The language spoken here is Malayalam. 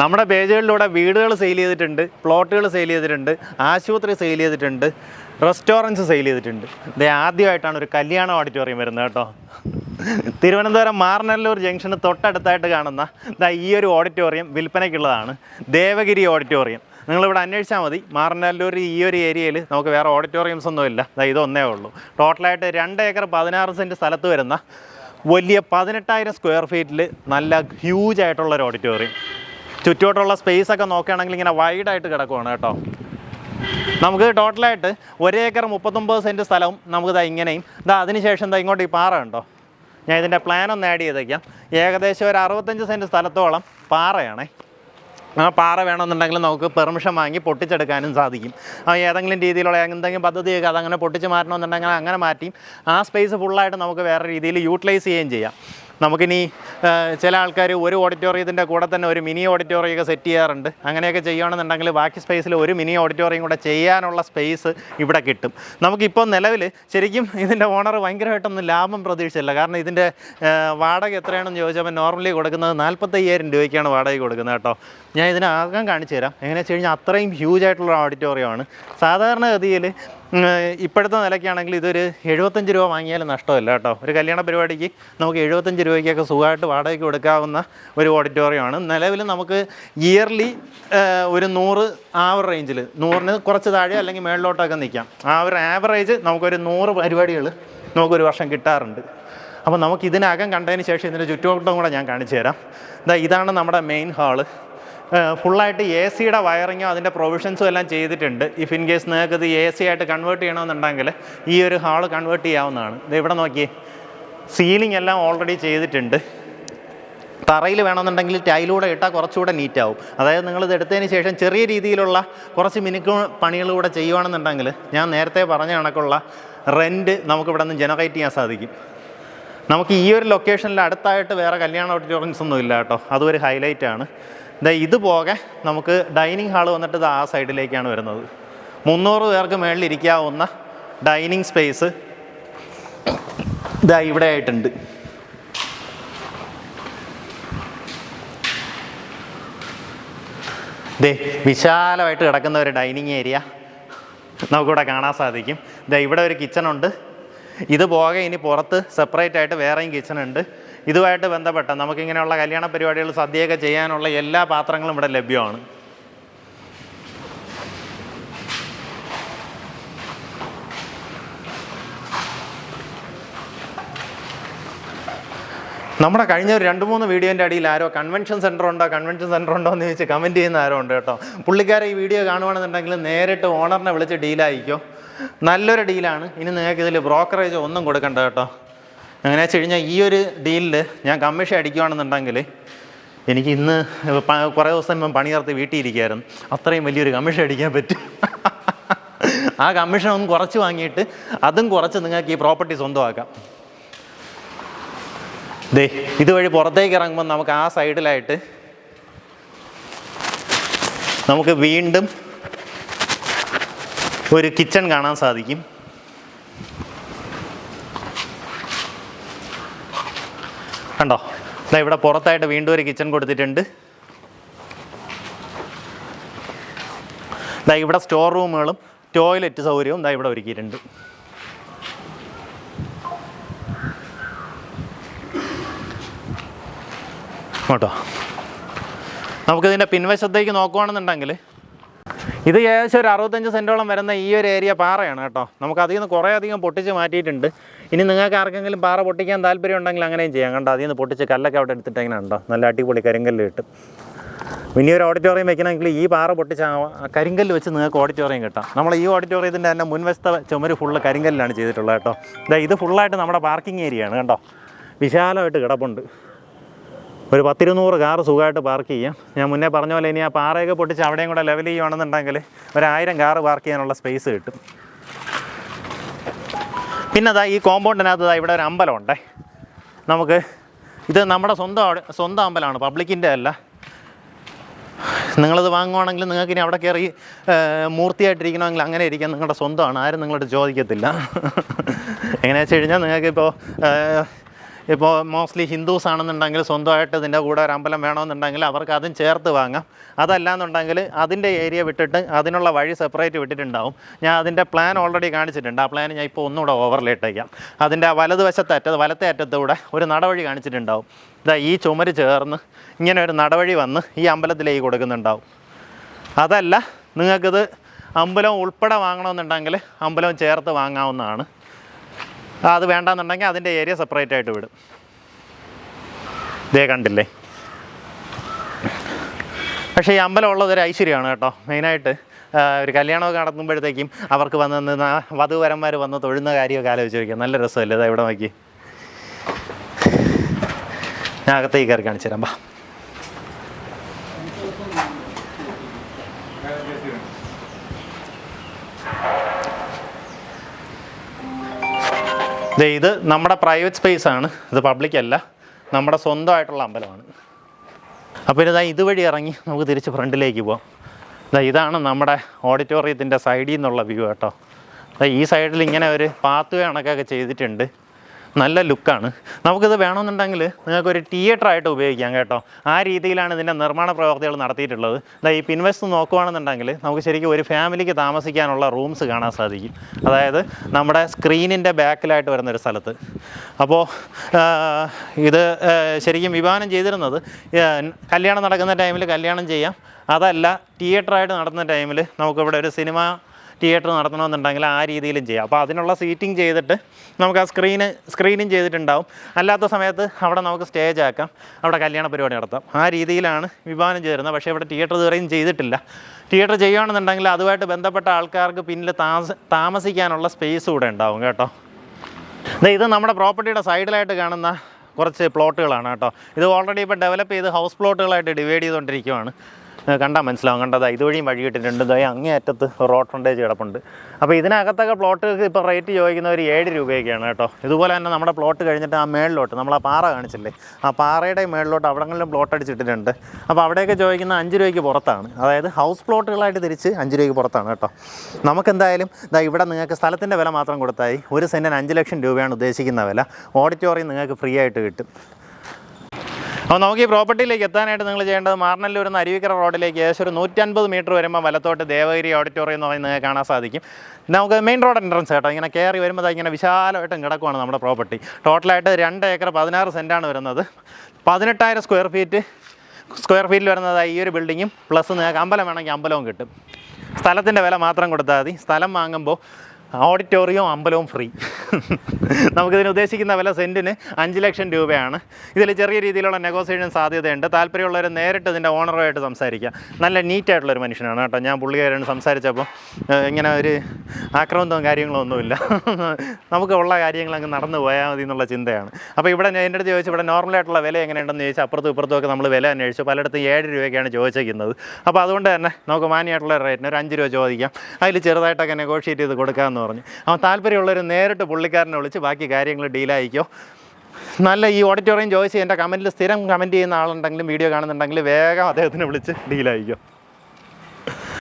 നമ്മുടെ പേജുകളിലൂടെ വീടുകൾ സെയിൽ ചെയ്തിട്ടുണ്ട് പ്ലോട്ടുകൾ സെയിൽ ചെയ്തിട്ടുണ്ട് ആശുപത്രി സെയിൽ ചെയ്തിട്ടുണ്ട് റെസ്റ്റോറന്റ്സ് സെയിൽ ചെയ്തിട്ടുണ്ട്. ഇത് ആദ്യമായിട്ടാണ് ഒരു കല്യാണ ഓഡിറ്റോറിയം വരുന്നത് കേട്ടോ. തിരുവനന്തപുരം മാർനല്ലൂർ ജംഗ്ഷന് തൊട്ടടുത്തായിട്ട് കാണുന്ന ഇതാ ഈ ഒരു ഓഡിറ്റോറിയം വിൽപ്പനയ്ക്കുള്ളതാണ്. ദേവഗിരി ഓഡിറ്റോറിയം നിങ്ങളിവിടെ അന്വേഷിച്ചാൽ മതി. മാറനല്ലൂർ ഈ ഒരു ഏരിയയിൽ നമുക്ക് വേറെ ഓഡിറ്റോറിയംസ് ഒന്നുമില്ല. ഇതൊന്നേ ഉള്ളൂ. ടോട്ടലായിട്ട് രണ്ട് ഏക്കർ പതിനാറ് സെന്റ് സ്ഥലത്ത് വരുന്ന വലിയ പതിനെട്ടായിരം സ്ക്വയർ ഫീറ്റിൽ നല്ല ഹ്യൂജ് ആയിട്ടുള്ളൊരു ഓഡിറ്റോറിയം ചുറ്റോട്ടുള്ള സ്പേസ് ഒക്കെ നോക്കുകയാണെങ്കിൽ ഇങ്ങനെ വൈഡായിട്ട് കിടക്കുവാണ് കേട്ടോ. നമുക്ക് ടോട്ടലായിട്ട് ഒരേ ഏക്കർ മുപ്പത്തൊമ്പത് സെന്റ് സ്ഥലവും നമുക്ക് ഇതാ ഇങ്ങനെയും. ഇതാ അതിനുശേഷം ഇതാ ഇങ്ങോട്ട് ഈ പാറ ഉണ്ടോ ഞാൻ ഇതിന്റെ പ്ലാൻ ഒന്ന് ആഡ് ചെയ്തേക്കാം. ഏകദേശം ഒരു അറുപത്തഞ്ച് സെന്റ് സ്ഥലത്തോളം പാറയാണേ. ആ പാറ വേണമെന്നുണ്ടെങ്കിൽ നമുക്ക് പെർമിഷൻ വാങ്ങി പൊട്ടിച്ചെടുക്കാനും സാധിക്കും. ആ ഏതെങ്കിലും രീതിയിലുള്ള എന്തെങ്കിലും പദ്ധതിയൊക്കെ അതങ്ങനെ പൊട്ടിച്ച് മാറ്റണമെന്നുണ്ടെങ്കിൽ അങ്ങനെ മാറ്റി ആ സ്പേസ് ഫുള്ളായിട്ട് നമുക്ക് വേറെ രീതിയിൽ യൂട്ടിലൈസ് ചെയ്യുകയും ചെയ്യാം. നമുക്കിനി ചില ആൾക്കാർ ഒരു ഓഡിറ്റോറിയത്തിന്റെ കൂടെ തന്നെ ഒരു മിനി ഓഡിറ്റോറിയം ഒക്കെ സെറ്റ് ചെയ്യാറുണ്ട്. അങ്ങനെയൊക്കെ ചെയ്യുകയാണെന്നുണ്ടെങ്കിൽ ബാക്കി സ്പേസിൽ ഒരു മിനി ഓഡിറ്റോറിയം കൂടെ ചെയ്യാനുള്ള സ്പേസ് ഇവിടെ കിട്ടും. നമുക്കിപ്പോൾ നിലവിൽ ശരിക്കും ഇതിന്റെ ഓണർ ഭയങ്കരമായിട്ടൊന്നും ലാഭം പ്രതീക്ഷിച്ചില്ല. കാരണം ഇതിന്റെ വാടക എത്രയാണെന്ന് ചോദിച്ചപ്പോൾ നോർമലി കൊടുക്കുന്നത് നാൽപ്പത്തയ്യായിരം രൂപയ്ക്കാണ് വാടക കൊടുക്കുന്നത് കേട്ടോ. ഞാൻ ഇതിനകം കാണിച്ചു തരാം എങ്ങനെയാണെന്ന് വെച്ച് കഴിഞ്ഞാൽ അത്രയും ഹ്യൂജ് ആയിട്ടുള്ള ഓഡിറ്റോറിയമാണ് സാധാരണഗതിയിൽ ഇപ്പോഴത്തെ നിലയ്ക്കാണെങ്കിൽ ഇതൊരു എഴുപത്തഞ്ച് രൂപ വാങ്ങിയാലും നഷ്ടമല്ല കേട്ടോ. ഒരു കല്യാണ പരിപാടിക്ക് നമുക്ക് എഴുപത്തഞ്ച് രൂപയ്ക്കൊക്കെ സുഖമായിട്ട് വാടകയ്ക്ക് കൊടുക്കാവുന്ന ഒരു ഓഡിറ്റോറിയമാണ്. നിലവിൽ നമുക്ക് ഇയർലി ഒരു നൂറ് ആ ഒരു റേഞ്ചിൽ നൂറിന് കുറച്ച് താഴെ അല്ലെങ്കിൽ മേളിലോട്ടൊക്കെ നിൽക്കാം ആ ഒരു ആവറേജ് നമുക്കൊരു നൂറ് പരിപാടികൾ നമുക്കൊരു വർഷം കിട്ടാറുണ്ട്. അപ്പോൾ നമുക്ക് ഇതിനകം കണ്ടതിന് ശേഷം ഇതിന്റെ ചുറ്റുവട്ടം കൂടെ ഞാൻ കാണിച്ചു തരാം. ഇതാണ് നമ്മുടെ മെയിൻ ഹാൾ ഫുള്ളായിട്ട് എ സിയുടെ വയറിങ്ങോ അതിന്റെ പ്രൊവിഷൻസും എല്ലാം ചെയ്തിട്ടുണ്ട്. ഇഫ് ഇൻ കേസ് നിങ്ങൾക്ക് ഇത് എ സി ആയിട്ട് കൺവേർട്ട് ചെയ്യണമെന്നുണ്ടെങ്കിൽ ഈ ഒരു ഹാൾ കൺവേർട്ട് ചെയ്യാവുന്നതാണ്. ഇത് ഇവിടെ നോക്കിയേ. സീലിംഗ് എല്ലാം ഓൾറെഡി ചെയ്തിട്ടുണ്ട്. തറയിൽ വേണമെന്നുണ്ടെങ്കിൽ ടൈലൂടെ ഇട്ടാൽ കുറച്ചുകൂടെ നീറ്റാവും അതായത് നിങ്ങളിത് എടുത്തതിന് ശേഷം ചെറിയ രീതിയിലുള്ള കുറച്ച് മിനുക്ക് പണികളൂടെ ചെയ്യുകയാണെന്നുണ്ടെങ്കിൽ ഞാൻ നേരത്തെ പറഞ്ഞ കണക്കുള്ള റെന്റ് നമുക്കിവിടെ നിന്ന് ജനറേറ്റ് ചെയ്യാൻ സാധിക്കും. നമുക്ക് ഈ ഒരു ലൊക്കേഷനിൽ അടുത്തായിട്ട് വേറെ കല്യാണ ഓഡിറ്റോറിയംസ് ഒന്നും ഇല്ല കേട്ടോ. അതൊരു ഹൈലൈറ്റാണ് ഇത് പോകെ നമുക്ക് ഡൈനിങ് ഹാൾ വന്നിട്ട് ഇത് ആ സൈഡിലേക്കാണ് വരുന്നത്. മുന്നൂറ് പേർക്ക് മേളിൽ ഇരിക്കാവുന്ന ഡൈനിങ് സ്പേസ് ഇതാ ഇവിടെ ആയിട്ടുണ്ട്. ദേ വിശാലമായിട്ട് കിടക്കുന്ന ഒരു ഡൈനിങ് ഏരിയ നമുക്കിവിടെ കാണാൻ സാധിക്കും. ദേ ഇവിടെ ഒരു കിച്ചൺ ഉണ്ട്. ഇത് പോകെ ഇനി പുറത്ത് സെപ്പറേറ്റ് ആയിട്ട് വേറെയും കിച്ചൺ ഉണ്ട്. ഇതുമായിട്ട് ബന്ധപ്പെട്ട നമുക്കിങ്ങനെയുള്ള കല്യാണ പരിപാടികൾ സദ്യയൊക്കെ ചെയ്യാനുള്ള എല്ലാ പാത്രങ്ങളും ഇവിടെ ലഭ്യമാണ്. നമ്മുടെ കഴിഞ്ഞ ഒരു രണ്ട് മൂന്ന് വീഡിയോന്റെ അടിയിൽ ആരോ കൺവെൻഷൻ സെന്റർ ഉണ്ടോ കൺവെൻഷൻ സെന്റർ ഉണ്ടോ എന്ന് ചോദിച്ച് കമന്റ് ചെയ്യുന്ന ആരോ ഉണ്ട് കേട്ടോ. പുള്ളിക്കാരെ ഈ വീഡിയോ കാണുവാണെന്നുണ്ടെങ്കിൽ നേരിട്ട് ഓണറിനെ വിളിച്ച് ഡീലായിക്കോ നല്ലൊരു ഡീലാണ്. ഇനി നിങ്ങൾക്ക് ഇതിൽ ബ്രോക്കറേജ് ഒന്നും കൊടുക്കണ്ട കേട്ടോ. അങ്ങനെ വെച്ച് കഴിഞ്ഞാൽ ഈ ഒരു ഡീലിൽ ഞാൻ കമ്മീഷൻ അടിക്കുകയാണെന്നുണ്ടെങ്കിൽ എനിക്ക് ഇന്ന് കുറേ ദിവസം മുമ്പ് പണി നിർത്തി വീട്ടിൽ ഇരിക്കുകയായിരുന്നു അത്രയും വലിയൊരു കമ്മീഷൻ അടിക്കാൻ പറ്റും. ആ കമ്മീഷൻ ഒന്ന് കുറച്ച് വാങ്ങിയിട്ട് അതും കുറച്ച് നിങ്ങൾക്ക് ഈ പ്രോപ്പർട്ടി സ്വന്തമാക്കാം. ദേ ഇതുവഴി പുറത്തേക്ക് ഇറങ്ങുമ്പോൾ നമുക്ക് ആ സൈഡിലായിട്ട് നമുക്ക് വീണ്ടും ഒരു കിച്ചൺ കാണാൻ സാധിക്കും. കണ്ടോ? ദാ ഇവിടെ പുറത്തായിട്ട് വീണ്ടും ഒരു കിച്ചൺ കൊടുത്തിട്ടുണ്ട്. ദാ ഇവിടെ സ്റ്റോർ റൂമുകളും ടോയ്ലറ്റ് സൗകര്യവും ദാ ഇവിടെ ഒരുക്കിയിട്ടുണ്ട്. കേട്ടോ നമുക്കിതിന്റെ പിൻവശത്തേക്ക് നോക്കുവാണെന്നുണ്ടെങ്കിൽ ഇത് ഏകദേശം ഒരു അറുപത്തഞ്ച് സെന്റോളം വരുന്ന ഈ ഒരു ഏരിയ പാറയാണ് കേട്ടോ. നമുക്ക് അതിൽ നിന്ന് കുറേ അധികം പൊട്ടിച്ച് മാറ്റിയിട്ടുണ്ട്. ഇനി നിങ്ങൾക്ക് ആർക്കെങ്കിലും പാറ പൊട്ടിക്കാൻ താല്പര്യം ഉണ്ടെങ്കിൽ അങ്ങനെയും ചെയ്യാം. കണ്ടോ അതിൽ നിന്ന് പൊട്ടിച്ച് കല്ലൊക്കെ അവിടെ എടുത്തിട്ട് എങ്ങനെ ഉണ്ടോ? നല്ല അടിപൊളി കരിങ്കല്ല് കിട്ടും. ഇനി ഒരു ഓഡിറ്റോറിയം വെക്കണമെങ്കിൽ ഈ പാറ പൊട്ടിച്ച് കരിങ്കല്ല് വെച്ച് നിങ്ങൾക്ക് ഓഡിറ്റോറിയം കിട്ടാം. നമ്മൾ ഈ ഓഡിറ്റോറിയത്തിന്റെ തന്നെ മുൻവശത്തെ ചുമര് ഫുള്ള് കരിങ്കല്ലാണ് ചെയ്തിട്ടുള്ളത് കേട്ടോ. ഇതാ ഇത് ഫുള്ളായിട്ട് നമ്മുടെ പാർക്കിംഗ് ഏരിയയാണ് കേട്ടോ. വിശാലമായിട്ട് കിടപ്പുണ്ട്. ഒരു പത്തിരുന്നൂറ് കാർ സുഖമായിട്ട് പാർക്ക് ചെയ്യാം. ഞാൻ മുന്നേ പറഞ്ഞ പോലെ ഇനി ആ പാറയൊക്കെ പൊട്ടിച്ച് അവിടെയും കൂടെ ലെവൽ ചെയ്യുകയാണെന്നുണ്ടെങ്കിൽ ഒരായിരം കാർ പാർക്ക് ചെയ്യാനുള്ള സ്പേസ് കിട്ടും. പിന്നെ അതാ ഈ കോമ്പൗണ്ടിനകത്ത് ഇവിടെ ഒരു അമ്പലമുണ്ട് നമുക്ക് ഇത് നമ്മുടെ സ്വന്തം സ്വന്തം അമ്പലമാണ് പബ്ലിക്കിന്റെ അല്ല. നിങ്ങളത് വാങ്ങുവാണെങ്കിൽ നിങ്ങൾക്ക് ഇനി അവിടെ കയറി മൂർത്തിയായിട്ടിരിക്കണമെങ്കിൽ അങ്ങനെ ഇരിക്കാൻ നിങ്ങളുടെ സ്വന്തമാണ്. ആരും നിങ്ങളോട് ചോദിക്കത്തില്ല. എങ്ങനെയാ വെച്ച് കഴിഞ്ഞാൽ നിങ്ങൾക്കിപ്പോൾ ഇപ്പോൾ മോസ്റ്റ്ലി ഹിന്ദുസ് ആണെന്നുണ്ടെങ്കിൽ സ്വന്തമായിട്ട് ഇതിന്റെ കൂടെ ഒരു അമ്പലം വേണമെന്നുണ്ടെങ്കിൽ അവർക്ക് അതും ചേർത്ത് വാങ്ങാം. അതല്ലാന്നുണ്ടെങ്കിൽ അതിന്റെ ഏരിയ വിട്ടിട്ട് അതിനുള്ള വഴി സെപ്പറേറ്റ് വിട്ടിട്ടുണ്ടാവും. ഞാൻ അതിന്റെ പ്ലാൻ ഓൾറെഡി കാണിച്ചിട്ടുണ്ട്. ആ പ്ലാൻ ഞാൻ ഇപ്പോൾ ഒന്നുകൂടെ ഓവർലേ ഇട്ടേക്കാം അതിന്റെ വലതുവശത്തെ അറ്റത്ത് വലത്തെ അറ്റത്തൂടെ ഒരു നടവഴി കാണിച്ചിട്ടുണ്ടാവും. ഇതാ ഈ ചുമര് ചേർന്ന് ഇങ്ങനെ ഒരു നടവഴി വന്ന് ഈ അമ്പലത്തിലേക്ക് കൊടുക്കുന്നുണ്ടാവും. അതല്ല നിങ്ങൾക്കിത് അമ്പലം ഉൾപ്പെടെ വാങ്ങണമെന്നുണ്ടെങ്കിൽ അമ്പലം ചേർത്ത് വാങ്ങാവുന്നതാണ്. അത് വേണ്ടാന്നുണ്ടെങ്കിൽ അതിന്റെ ഏരിയ സെപ്പറേറ്റ് ആയിട്ട് വിടും. ഇതേ കണ്ടില്ലേ? പക്ഷേ ഈ അമ്പലം ഉള്ളത് ഒരു ഐശ്വര്യമാണ് കേട്ടോ മെയിനായിട്ട്. ഒരു കല്യാണമൊക്കെ നടത്തുമ്പോഴത്തേക്കും അവർക്ക് വന്ന് നിന്ന് വധുവരന്മാർ വന്ന് തൊഴുന്ന കാര്യമൊക്കെ ആലോചിച്ച് നല്ല രസമല്ലേ ഇതാ ഇവിടെ നോക്കി? ഞാൻ അകത്തേക്ക് കയറി കാണിച്ചു തരാം ഇത് നമ്മുടെ പ്രൈവറ്റ് സ്പേസ് ആണ്. ഇത് പബ്ലിക് അല്ല. നമ്മുടെ സ്വന്തമായിട്ടുള്ള അമ്പലമാണ്. അപ്പോൾ ഇതാ ഇതുവഴി ഇറങ്ങി നമുക്ക് തിരിച്ച് ഫ്രണ്ടിലേക്ക് പോവാം. ഇതാ ഇതാണ് നമ്മുടെ ഓഡിറ്റോറിയത്തിന്റെ സൈഡിൽ നിന്നുള്ള വ്യൂ കേട്ടോ. ഈ സൈഡിൽ ഇങ്ങനെ ഒരു പാത്ത് കണക്കൊക്കെ ചെയ്തിട്ടുണ്ട്. നല്ല ലുക്കാണ്. നമുക്കിത് വേണമെന്നുണ്ടെങ്കിൽ നിങ്ങൾക്കൊരു തിയേറ്റർ ആയിട്ട് ഉപയോഗിക്കാം കേട്ടോ. ആ രീതിയിലാണ് ഇതിന്റെ നിർമ്മാണ പ്രവർത്തികൾ നടത്തിയിട്ടുള്ളത്. ദാ ഈ പിൻവശത്ത് നോക്കുകയാണെന്നുണ്ടെങ്കിൽ നമുക്ക് ശരിക്കും ഒരു ഫാമിലിക്ക് താമസിക്കാനുള്ള റൂംസ് കാണാൻ സാധിക്കും. അതായത് നമ്മുടെ സ്ക്രീനിന്റെ ബാക്കിലായിട്ട് വരുന്ന ഒരു സ്ഥലത്ത്. അപ്പോൾ ഇത് ശരിക്കും വിഭാവനം ചെയ്തിരുന്നത് കല്യാണം നടക്കുന്ന ടൈമിൽ കല്യാണം ചെയ്യാം. അതല്ല തിയേറ്ററായിട്ട് നടത്തുന്ന ടൈമിൽ നമുക്കിവിടെ ഒരു സിനിമ തിയേറ്റർ നടത്തണമെന്നുണ്ടെങ്കിൽ ആ രീതിയിലും ചെയ്യാം. അപ്പോൾ അതിനുള്ള സീറ്റിംഗ് ചെയ്തിട്ട് നമുക്ക് ആ സ്ക്രീന് സ്ക്രീനിങ് ചെയ്തിട്ടുണ്ടാവും. അല്ലാത്ത സമയത്ത് അവിടെ നമുക്ക് സ്റ്റേജ് ആക്കാം. അവിടെ കല്യാണ പരിപാടി നടത്താം. ആ രീതിയിലാണ് വിഭാവനം ചെയ്തിരുന്നത് പക്ഷേ ഇവിടെ തിയേറ്റർ ഇതുവരെയും ചെയ്തിട്ടില്ല. തിയേറ്റർ ചെയ്യുകയാണെന്നുണ്ടെങ്കിൽ അതുമായിട്ട് ബന്ധപ്പെട്ട ആൾക്കാർക്ക് പിന്നിൽ താമസ താമസിക്കാനുള്ള സ്പേസ് കൂടെ ഉണ്ടാവും കേട്ടോ. ഇത് നമ്മുടെ പ്രോപ്പർട്ടിയുടെ സൈഡിലായിട്ട് കാണുന്ന കുറച്ച് പ്ലോട്ടുകളാണ് കേട്ടോ. ഇത് ഓൾറെഡി ഇപ്പോൾ ഡെവലപ്പ് ചെയ്ത് ഹൗസ് പ്ലോട്ടുകളായിട്ട് ഡിവൈഡ് ചെയ്തുകൊണ്ടിരിക്കുവാണ്. ഏഹ് കണ്ടാൽ മനസ്സിലാവും. കണ്ടതാ ഇതുവഴിയും വഴി കിട്ടിയിട്ടുണ്ട് ഇതായി അങ്ങേ അറ്റത്ത് റോഡ് ഫ്രണ്ടേജ് കിടപ്പുണ്ട്. അപ്പോൾ ഇതിനകത്തൊക്കെ പ്ലോട്ടുകൾക്ക് ഇപ്പോൾ റേറ്റ് ചോദിക്കുന്ന ഒരു ഏഴ് രൂപയൊക്കെയാണ് കേട്ടോ. ഇതുപോലെ തന്നെ നമ്മുടെ പ്ലോട്ട് കഴിഞ്ഞിട്ട് ആ മേളിലോട്ട് നമ്മൾ ആ പാറ കാണിച്ചില്ലേ? ആ പാറയുടെ മേളിലോട്ട് അവിടങ്ങളിലും പ്ലോട്ട് അടിച്ചിട്ടിട്ടുണ്ട്. അപ്പോൾ അവിടെയൊക്കെ ചോദിക്കുന്ന അഞ്ച് രൂപയ്ക്ക് പുറത്താണ്. അതായത് ഹൗസ് പ്ലോട്ടുകളായിട്ട് തിരിച്ച് അഞ്ച് രൂപയ്ക്ക് പുറത്താണ് കേട്ടോ. നമുക്കെന്തായാലും ഇതാ ഇവിടെ നിങ്ങൾക്ക് സ്ഥലത്തിന്റെ വില മാത്രം കൊടുത്താൽ ഒരു സെന്റിന് അഞ്ച് ലക്ഷം രൂപയാണ് ഉദ്ദേശിക്കുന്ന വില. ഓഡിറ്റോറിയം നിങ്ങൾക്ക് ഫ്രീ ആയിട്ട് കിട്ടും. അപ്പോൾ നമുക്ക് ഈ പ്രോപ്പർട്ടിയിലേക്ക് എത്താനായിട്ട് നിങ്ങൾ ചെയ്യേണ്ടത് മാർണല്ലൂർ നിന്ന് അരുവിക്കര റോഡിലേക്ക് ഏകദേശം ഒരു നൂറ്റൻപത് മീറ്റർ വരുമ്പോൾ വലത്തോട്ട് ദേവഗിരി ഓഡിറ്റോറിയം എന്ന് പറയുന്നത് നിങ്ങൾക്ക് കാണാൻ സാധിക്കും. നമുക്ക് മെയിൻ റോഡ് എൻട്രൻസ് കേട്ടോ. ഇങ്ങനെ കയറി വരുമ്പോൾ ഇങ്ങനെ വിശാലമായിട്ടും കിടക്കുവാണ് നമ്മുടെ പ്രോപ്പർട്ടി. ടോട്ടലായിട്ട് രണ്ട് ഏക്കർ പതിനാറ് സെന്റാണ് വരുന്നത്. പതിനെട്ടായിരം സ്ക്വയർ ഫീറ്റ് സ്ക്വയർ ഫീറ്റിൽ വരുന്നത് ഈ ഒരു ബിൽഡിങ്ങും. പ്ലസ് നിങ്ങൾക്ക് അമ്പലം വേണമെങ്കിൽ അമ്പലവും കിട്ടും. സ്ഥലത്തിന്റെ വില മാത്രം കൊടുത്താൽ മതി. സ്ഥലം വാങ്ങുമ്പോൾ ഓഡിറ്റോറിയവും അമ്പലവും ഫ്രീ നമുക്കിതിന് ഉദ്ദേശിക്കുന്ന വില സെന്റിന് അഞ്ച് ലക്ഷം രൂപയാണ്. ഇതിൽ ചെറിയ രീതിയിലുള്ള നെഗോസിയേഷൻ സാധ്യതയുണ്ട്. താല്പര്യമുള്ളവർ നേരിട്ട് ഇതിന്റെ ഓണറുമായിട്ട് സംസാരിക്കുക നല്ല നീറ്റായിട്ടുള്ളൊരു മനുഷ്യനാണ് കേട്ടോ. ഞാൻ പുള്ളിക്കാരോട് സംസാരിച്ചപ്പോൾ ഇങ്ങനെ ഒരു ആക്രമണവും കാര്യങ്ങളോ ഒന്നുമില്ല. നമുക്ക് ഉള്ള കാര്യങ്ങൾ അങ്ങ് നടന്നു പോയാൽ മതി എന്നുള്ള ചിന്തയാണ്. അപ്പോൾ ഇവിടെ എന്റെ അടുത്ത് ചോദിച്ചു ഇവിടെ നോർമലായിട്ടുള്ള വില എങ്ങനെയുണ്ടെന്ന് ചോദിച്ചാൽ അപ്പുറത്തും ഇപ്പുറത്തും ഒക്കെ നമ്മൾ വില അന്വേഷിച്ചു. പലയിടത്തും ഏഴ് രൂപയ്ക്കാണ് ചോദിച്ചിരിക്കുന്നത്. അപ്പോൾ അതുകൊണ്ട് തന്നെ നമുക്ക് മാന്യമായിട്ടുള്ള റേറ്റിന് ഒരു അഞ്ച് രൂപ ചോദിക്കാം. അതിൽ ചെറുതായിട്ടൊക്കെ നെഗോഷിയേറ്റ് ചെയ്ത് കൊടുക്കാമെന്ന് പറഞ്ഞു. അവൻ താല്പര്യമുള്ളവർ നേരിട്ട് പുള്ളിക്കാരനെ വിളിച്ച് ബാക്കി കാര്യങ്ങൾ ഡീലായിക്കോ. നല്ല ഈ ഓഡിറ്റോറിയം ചോദിച്ച് എന്റെ കമന്റിൽ സ്ഥിരം കമന്റ് ചെയ്യുന്ന ആളുണ്ടെങ്കിലും വീഡിയോ കാണുന്നുണ്ടെങ്കിൽ വേഗം അദ്ദേഹത്തിനെ വിളിച്ച് ഡീലായിക്കോ.